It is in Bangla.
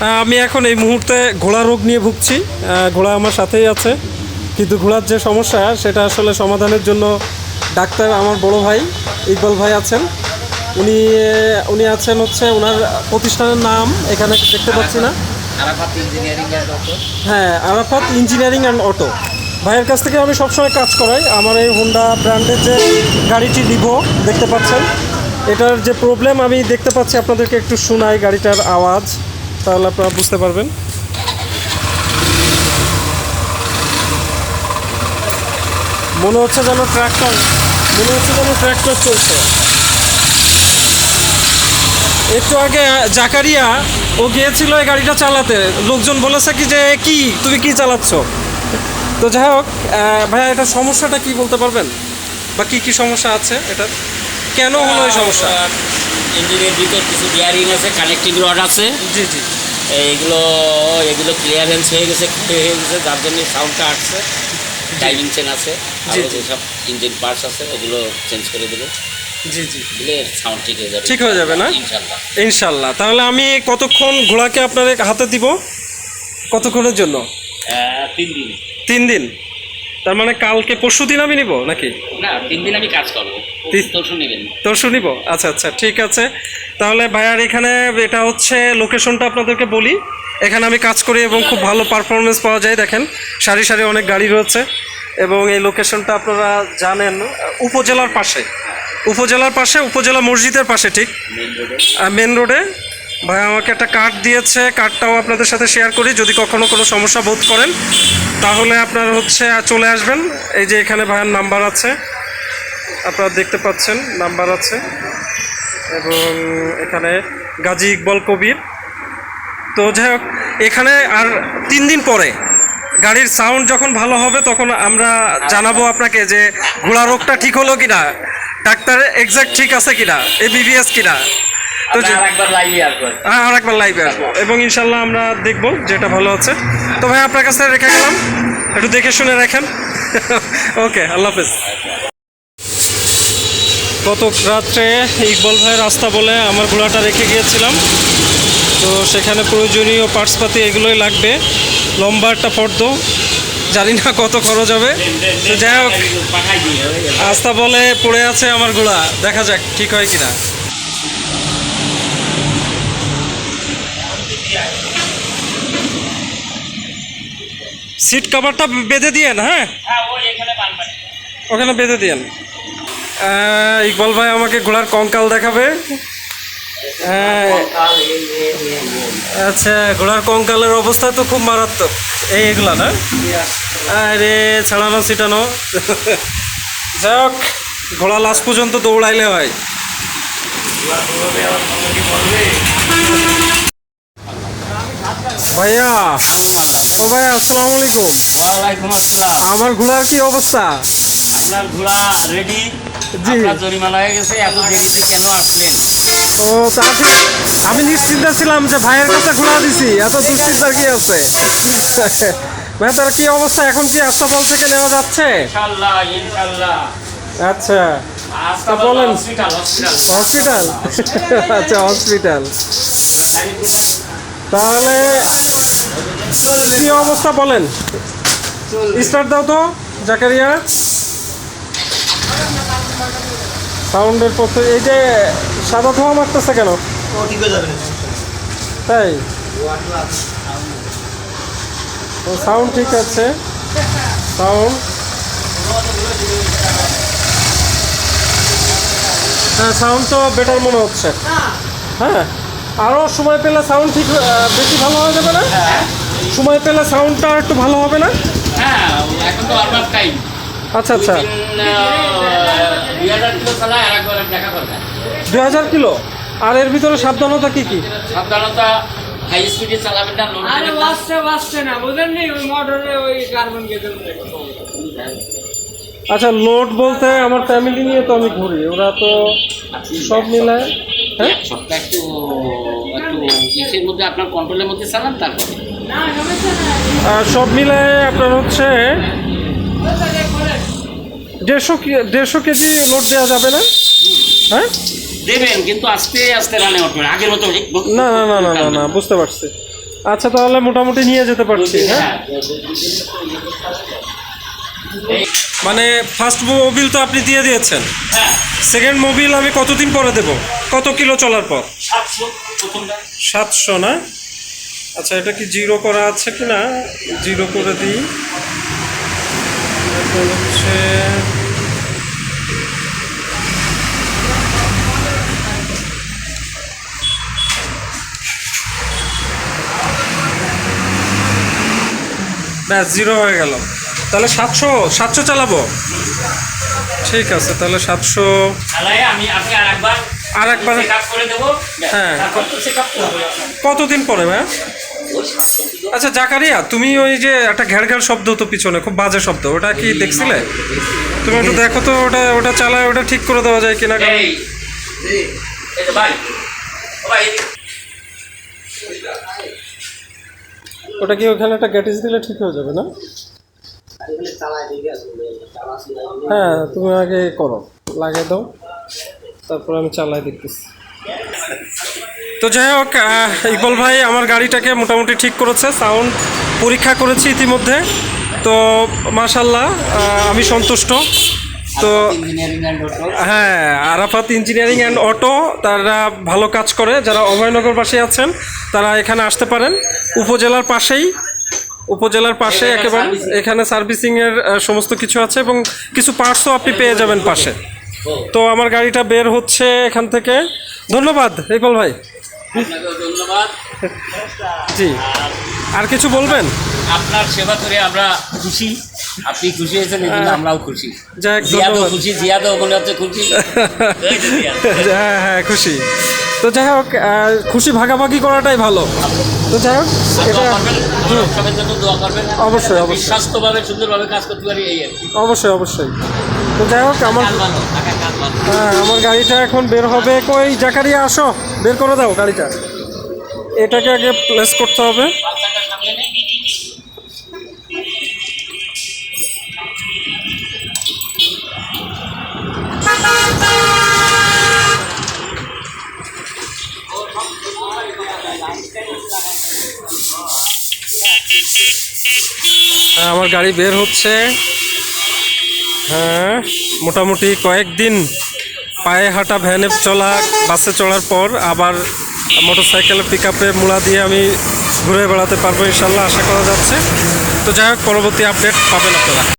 আমি এখন এই মুহূর্তে ঘোড়া রোগ নিয়ে ভুগছি। ঘোড়া আমার সাথেই আছে। কিন্তু ঘোড়ার যে সমস্যা সেটা আসলে সমাধানের জন্য ডাক্তার আমার বড় ভাই ইকবাল ভাই আছেন। উনি উনি আছেন হচ্ছে ওনার প্রতিষ্ঠানের নাম এখানে দেখতে পাচ্ছি না। হ্যাঁ আরাফাত ইঞ্জিনিয়ারিং অ্যান্ড অটো। ভাইয়ের কাছ থেকে আমি সবসময় কাজ করাই। আমার এই হোন্ডা ব্র্যান্ডের যে গাড়িটি লিভো দেখতে পাচ্ছেন। এটার যে প্রবলেম আমি দেখতে পাচ্ছি আপনাদেরকে একটু শোনাই গাড়িটার আওয়াজ। তাহলে আপনারা বুঝতে পারবেন। মনে হচ্ছে যেন ট্র্যাক্টর মনে হচ্ছে যেন ট্র্যাক্টর চলছে। একটু আগে জাকারিয়া, ও গিয়েছিল এই গাড়িটা চালাতে। লোকজন বলেছে কি যে কি? তুমি কি চালাচ্ছ? তো যাই হোক ভাইয়া, এটা সমস্যাটা কি বলতে পারবেন? বা কি কি সমস্যা আছে? এটা কেন হলো এই সমস্যা? ইঞ্জিনের ভিতর কিছু বিয়ারিং আছে কানেক্টিং রড আছে। জি জি। এইগুলো এগুলো ক্লিয়ারেন্স হয়ে গেছে হয়ে গেছে যার জন্য সাউন্ডটা আসছে। টাইমিং চেন আছে জি, যেসব ইঞ্জিন পার্টস আছে ওগুলো চেঞ্জ করে দেবো। জি জি। সাউন্ড ঠিক হয়ে যাবে। ঠিক হয়ে যাবে না? ইনশাল্লাহ ইনশাল্লাহ তাহলে আমি কতক্ষণ ঘোড়াকে আপনার হাতে দিব? কতক্ষণের জন্য? তিন দিন। তিন দিন। তার মানে কালকে পরশু দিন আমি নিব নাকি? না তিন দিন আমি কাজ করব। তোর শুনিব আচ্ছা আচ্ছা ঠিক আছে। তাহলে ভাইয়ার এখানে এটা হচ্ছে লোকেশনটা আপনাদেরকে বলি। এখানে আমি কাজ করি এবং খুব ভালো পারফরমেন্স পাওয়া যায় দেখেন। সারি সারি অনেক গাড়ি রয়েছে এবং এই লোকেশনটা আপনারা জানেন উপজেলার পাশে। উপজেলার পাশে উপজেলা মসজিদের পাশে ঠিক? মেন রোডে ভাই আমাকে একটা কার্ড দিয়েছে কার্ডটাও আপনাদের সাথে শেয়ার করি। যদি কখনো কোনো সমস্যা বোধ করেন তাহলে আপনার হচ্ছে চলে আসবেন। এই যে এখানে ভাইয়ের নাম্বার আছে। আপনারা দেখতে পাচ্ছেন নাম্বার আছে। এবং এখানে গাজী ইকবল কবির। তো যাই হোক এখানে আর তিন দিন পরে গাড়ির সাউন্ড যখন ভালো হবে তখন আমরা জানাব আপনাকে যে ঘোড়া রোগটা ঠিক হলো কিনা ডাক্তার এক্সাক্ট ঠিক আছে কিনা এ বিবিএস কিনা। তো হ্যাঁ আর একবার লাইভে আসব। এবং ইনশাল্লাহ আমরা দেখব যেটা ভালো আছে। তো ভাই আপনার কাছে রেখে গেলাম। একটু দেখে শুনে রাখেন। ওকে আল্লাহ হাফেজ। গত রাত্রে ইকবল ভাইয়ের রাস্তা বলে আমার ঘোড়াটা রেখে গিয়েছিলাম। তো সেখানে প্রয়োজনীয় পার্টসপাতি এগুলোই লাগবে। লম্বা একটা ফর্দ জানি না কত খরচ হবে। তো যাই হোক। আস্তা বলে পড়ে আছে আমার ঘোড়া। দেখা যাক ঠিক হয় কিনা। সিট কভারটা বেঁধে দিয়েন হ্যাঁ? হ্যাঁ ওখানে বেঁধে দিয়েন। ইকবাল ভাই আমাকে ঘোড়ার কঙ্কাল দেখাবে। হ্যাঁ। আচ্ছা ঘোড়ার কঙ্কালের অবস্থা তো খুব মারাত্মক। এই এগুলা না? আরে ছাড়ানো ছিটানো। যাই হোক ঘোড়া লাস্ট পর্যন্ত দৌড়াইলে হয়। ভাইয়া ও ভাইয়া আসসালামু আলাইকুম। ওয়ালাইকুম আসসালাম। আমার ঘোড়ার কি অবস্থা? আপনার ঘোড়া রেডি। আপনার জরিমানা হয়ে গেছে এত দেরিতে কেন আসলেন? ও তা আমি নিশ্চিন্ত ছিলাম যে ভাইয়ের কাছে ঘোড়া দিছি। এত দুশ্চিন্তার কি আছে? ভাই তার কি অবস্থা? এখন কি আস্তাবল থেকে নেওয়া যাচ্ছে? আচ্ছা। বলেন। হসপিটাল আচ্ছা হসপিটাল। তাহলে কি অবস্থা বলেন? স্টার্ট দাও তো জাকারিয়া। সাউন্ডের পথে এই যে সাদা ধোঁয়া মারতেছে কেন? তাই? সাউন্ড ঠিক আছে। সাউন্ড। হ্যাঁ সাউন্ড তো বেটার মনে হচ্ছে। হ্যাঁ আরও সময় পেলে সাউন্ড ঠিক বেশি ভালো হয়ে যাবে না? সময় পেলে সাউন্ডটা একটু ভালো হবে না? হ্যাঁ এখন তো টাইম আচ্ছা আচ্ছা। দুই হাজার কিলো চালায় আর একবার দেখা করবেন দুই হাজার কিলো? আর এর ভিতরে সাবধানতা কি কি? সাধারণত হাই স্পিডে চালাবেন না লোড আরে ওই মোটরে ওই কার্বন আচ্ছা লোড বলতে আমার ফ্যামিলি নিয়ে তো আমি ঘুরি ওরা তো সব মিলায় হ্যাঁ? এক একটু একটু ইসের মধ্যে আপনার কন্ট্রোলের মধ্যে চালান তারপরে। সব মিলায় আপনার হচ্ছে দেড়শো কি- দেড়শো কেজি লোড দেওয়া যাবে না? হ্যাঁ? দেবেন কিন্তু আস্তে আস্তে রানে উঠবেন আগের মতো না না না না না না বুঝতে পারছি। আচ্ছা তাহলে মোটামুটি নিয়ে যেতে পারছি হ্যাঁ? হ্যাঁ মানে ফার্স্ট মোবিল তো আপনি দিয়ে দিয়েছেন। হ্যাঁ। সেকেন্ড মোবিল আমি কতদিন পরে দেব? কত কিলো চলার পর? সাতশো না? আচ্ছা এটা কি জিরো করা আছে কি না জিরো করে দিই। হচ্ছে ব্যাস জিরো হয়ে গেল। তাহলে সাতশো সাতশো চালাবো? ঠিক আছে তাহলে সাতশো। আর একবার হ্যাঁ। কতদিন পরে ভাই আচ্ছা জাকারিয়া তুমি ওই যে একটা ঘ্যাড় ঘ্যাড় শব্দ তো পিছনে খুব বাজে শব্দ ওটা কি দেখছিলে? তুমি একটু দেখো তো ওটা ওটা চালায় ওটা ঠিক করে দেওয়া যায় কিনা? কারণ- এদিকে। ওটা কি ওখানে একটা গ্যাটিস দিলে ঠিক হয়ে যাবে না? হ্যাঁ তুমি আগে করো লাগিয়ে দাও তারপর আমি চালাই দেখতেছি। তো যাই হোক ইকবাল ভাই আমার গাড়িটাকে মোটামুটি ঠিক করেছে সাউন্ড পরীক্ষা করেছি ইতিমধ্যে। তো মাশাল্লাহ আমি সন্তুষ্ট। তো হ্যাঁ আরাফাত ইঞ্জিনিয়ারিং অ্যান্ড অটো তারা ভালো কাজ করে। যারা অভয়নগরবাসী আছেন তারা এখানে আসতে পারেন। উপজেলার পাশেই উপজেলার পাশে একেবারে এখানে সার্ভিসিংয়ের সমস্ত কিছু আছে এবং কিছু পার্টসও আপনি পেয়ে যাবেন পাশে। তো আমার গাড়িটা বের হচ্ছে এখান থেকে। ধন্যবাদ ইকবাল ভাই। ধন্যবাদ। জি। আর কিছু বলবেন? আপনার সেবা করে আমরা খুশি। আপনি খুশি হয়েছেন এই জন্য আমরাও খুশি। জিয়াদও খুশি জিয়াদও মনে হচ্ছে খুশি। হ্যাঁ হ্যাঁ খুশি। তো যাই হোক খুশি ভাগাভাগি করাটাই ভালো। তো যাই হোক এটা অবশ্যই, অবশ্যই। স্বাস্থ্যভাবে সুন্দরভাবে কাজ করতে পারি এই অবশ্যই অবশ্যই। তো যাই হোক আমার হ্যাঁ আমার গাড়িটা এখন বের হবে কই? জাকারিয়া আসো বের করে দাও গাড়িটা। এটাকে আগে প্লেস করতে হবে। হ্যাঁ, আমার গাড়ি বের হচ্ছে। হ্যাঁ মোটামুটি কয়েকদিন পায়ে হাঁটা ভ্যানে চলা, বাসে চলার পর আবার মোটর সাইকেলের পিক আপে মোড়া দিয়ে আমি ঘুরে বেড়াতে পারব ইনশাল্লাহ, আশা করা যাচ্ছে। তো যাই হোক, পরবর্তী আপডেট পাবেন আপনারা।